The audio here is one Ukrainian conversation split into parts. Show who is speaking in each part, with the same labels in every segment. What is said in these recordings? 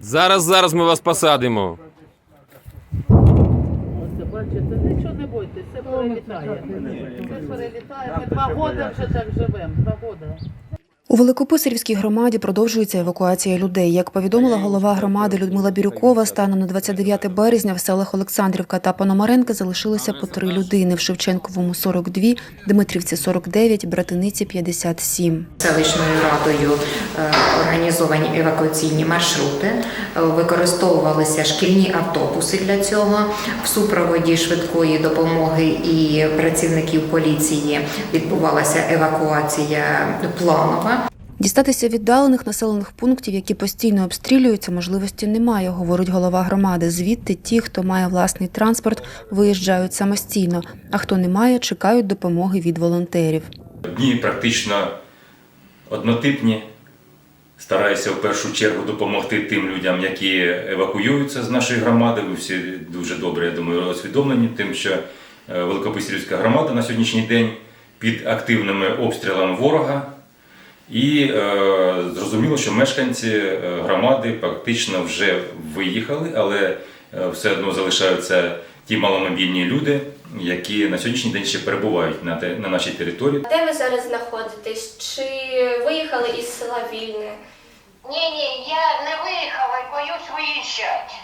Speaker 1: Зараз, зараз ми вас посадимо.
Speaker 2: Ось бачите, нічого не бойтесь, це перелітає. Це перелітає. Ми два роки вже так живемо. Два роки.
Speaker 3: У Великописарівській громаді продовжується евакуація людей. Як повідомила голова громади Людмила Бірюкова, станом на 29 березня в селах Олександрівка та Пономаренка залишилося по три людини. В Шевченковому 42, Дмитрівці 49, Братиниці 57.
Speaker 4: Селищною радою е, організовані евакуаційні маршрути, Е, використовувалися шкільні автобуси для цього. В супроводі швидкої допомоги і працівників поліції відбувалася евакуація планова.
Speaker 3: Дістатися віддалених населених пунктів, які постійно обстрілюються, можливості немає, говорить голова громади. Звідти ті, хто має власний транспорт, виїжджають самостійно, а хто не має, чекають допомоги від волонтерів.
Speaker 5: Дні практично однотипні. Стараюся в першу чергу допомогти тим людям, які евакуюються з нашої громади. Ви всі дуже добре, я думаю, освідомлені тим, що е, Великописарівська громада на сьогоднішній день під активними обстрілами ворога. І е, зрозуміло, що мешканці е, громади практично вже виїхали, але е, все одно залишаються ті маломобільні люди, які на сьогоднішній день ще перебувають на, те- на нашій території.
Speaker 6: Де ви зараз знаходитесь? Чи виїхали із села Вільне?
Speaker 7: Ні, ні, я не виїхала і боюсь виїжджати.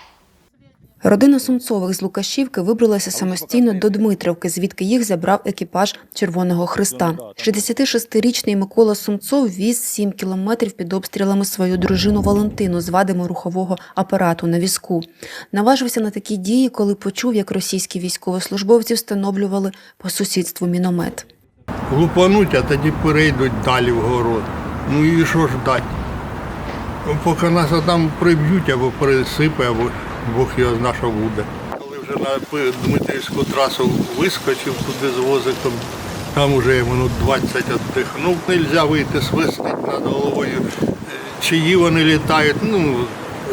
Speaker 3: Родина Сумцових з Лукашівки вибралася самостійно до Дмитрівки, звідки їх забрав екіпаж Червоного Христа. 66-річний Микола Сумцов віз 7 кілометрів під обстрілами свою дружину Валентину з вадами рухового апарату на візку. Наважився на такі дії, коли почув, як російські військовослужбовці встановлювали по сусідству міномет.
Speaker 8: Глупануть, а тоді перейдуть далі в город. Ну і що ж дати? Поки нас там приб'ють або пересипе, або Бог його зна, що буде. Коли вже на Дмитрівську трасу вискочив туди з возиком, там уже минут 20 віддихнув. Нельзя вийти свистить над головою. Е, Чиї вони літають, ну,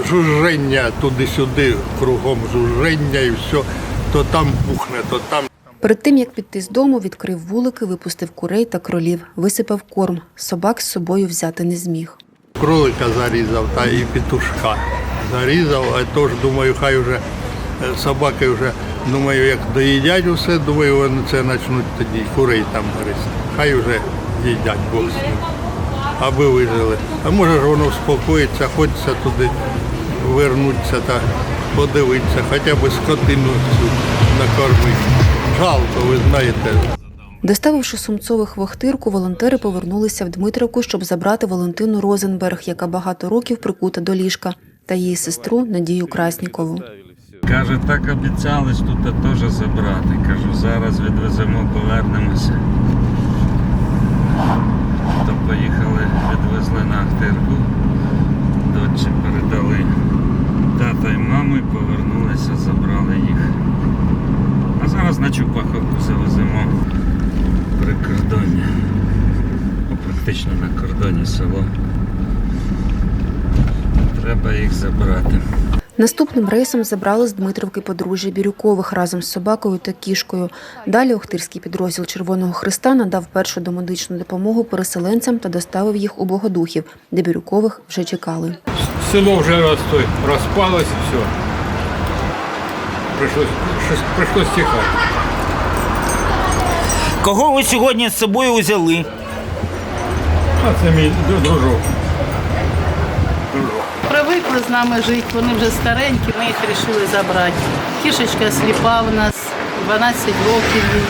Speaker 8: жужження туди-сюди, кругом жужження і все. То там пухне, то там
Speaker 3: Перед тим як піти з дому, відкрив вулики, випустив курей та кролів, висипав корм. Собак з собою взяти не зміг.
Speaker 8: кролика зарізав та і петушка. Зарізав, а то ж думаю, хай вже е, собаки вже, думаю, як доїдять усе, думаю, вони це почнуть тоді курей там гризти. Хай вже їдять Бог з ним, аби вижили. А може ж воно успокоїться, хочеться туди вернутися та подивитися, хоча б скотину цю накормити. Жалко, ви знаєте.
Speaker 3: Доставивши Сумцових в Охтирку, волонтери повернулися в Дмитрівку, щоб забрати Валентину Розенберг, яка багато років прикута до ліжка, та її сестру Надію Краснікову.
Speaker 9: Каже, так обіцялись тут теж забрати. Кажу, зараз відвеземо, повернемося. То поїхали, відвезли на Ахтирку. Дочі передали тата і маму і повернулися, забрали їх. А зараз на Чупаховку завеземо прикордоння. Ну, Практично на кордоні село. Треба їх забрати.
Speaker 3: Наступним рейсом забрали з Дмитрівки подружжя Бірюкових разом з собакою та кішкою. Далі Охтирський підрозділ Червоного Христа надав першу домедичну допомогу переселенцям та доставив їх у Богодухів, де Бірюкових вже чекали.
Speaker 10: село вже розстой, розпалось і все. Пришлось, щось- тікати.
Speaker 11: Кого ви сьогодні з собою взяли?
Speaker 10: А це мій дружок.
Speaker 2: Привикли з нами жити, вони вже старенькі, ми їх вирішили забрати. Кішечка сліпа в нас, 12 років їй.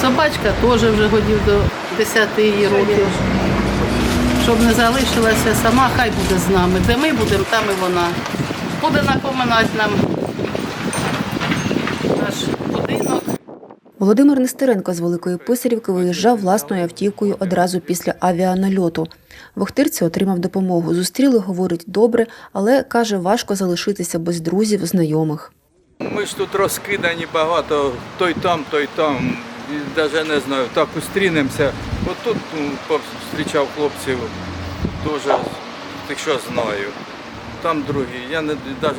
Speaker 2: Собачка теж вже годів до 10 її років. Щоб не залишилася сама, хай буде з нами. Де ми будемо, там і вона. Буде напоминати нам
Speaker 3: Володимир Нестеренко з Великої Писарівки виїжджав власною автівкою одразу після авіанальоту. В отримав допомогу. Зустріли, говорить, добре, але каже, важко залишитися без друзів, знайомих.
Speaker 12: Ми ж тут розкидані багато, той там, той там. Навіть не знаю, так устрінемося. От тут ну, зустрічав хлопців, дуже тих, що знаю. Там другі, я не,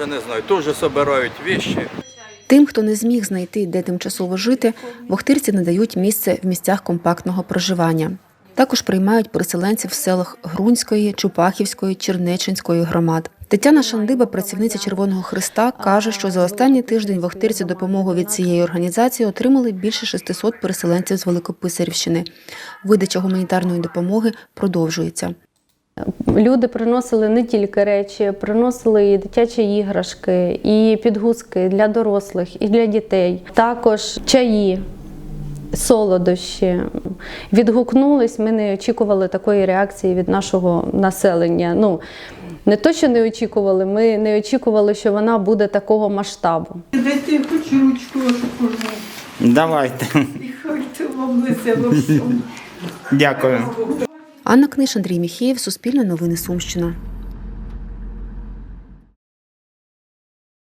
Speaker 12: не знаю, теж збирають віші.
Speaker 3: Тим, хто не зміг знайти, де тимчасово жити, в Охтирці надають місце в місцях компактного проживання. Також приймають переселенців в селах Грунської, Чупахівської, Чернеченської громад. Тетяна Шандиба, працівниця Червоного Христа, каже, що за останній тиждень в Охтирці допомогу від цієї організації отримали більше 600 переселенців з Великописарівщини. Видача гуманітарної допомоги продовжується.
Speaker 13: Люди приносили не тільки речі, приносили і дитячі іграшки, і підгузки для дорослих, і для дітей. Також чаї, солодощі. Відгукнулись, ми не очікували такої реакції від нашого населення. Ну, не то, що не очікували, ми не очікували, що вона буде такого масштабу.
Speaker 2: Дайте я хочу ручку кожну.
Speaker 11: Давайте.
Speaker 2: Хай вам лице.
Speaker 11: Дякую.
Speaker 3: Анна Книж, Андрій Міхеєв, Суспільне новини Сумщина.